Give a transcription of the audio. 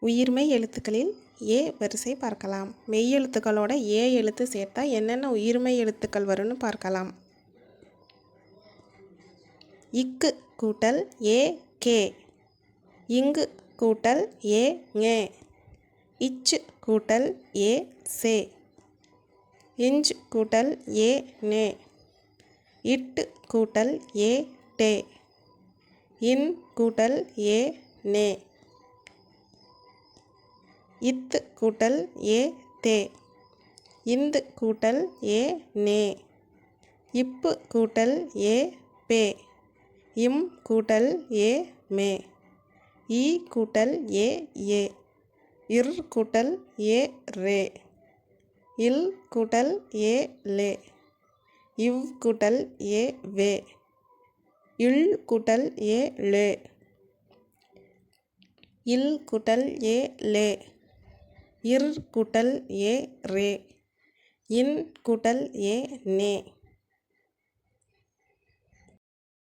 உயிர்மெய் எழுத்துக்களில் ஏ வரிசை பார்க்கலாம். மெய் எழுத்துக்களோட ஏ எழுத்து சேர்த்தா என்னென்ன உயிர்மெய் எழுத்துக்கள் வரும்னு பார்க்கலாம். இக்கு கூட்டல் ஏ கே. இங்கு கூட்டல் ஏ ஞே இச்சு கூட்டல் ஏ சே. இஞ்சு கூட்டல் ஏ நே. இட்டு கூட்டல் ஏ டே. இன் கூட்டல் ஏ நே. இத்து கூட்டல் ஏ தே இந்து கூட்டல் ஏ நே இப்பு கூட்டல் ஏ பே இம் கூட்டல் ஏ மே ஈ கூட்டல் ஏ ஏ இர் கூட்டல் ஏ ரே இல் கூட்டல் ஏ லே இவ் கூட்டல் ஏ வே இல் கூட்டல் ஏ லே இல் கூட்டல் ஏ லே இர் கூட்டல் ஏ ரே இன் கூட்டல் ஏ நே.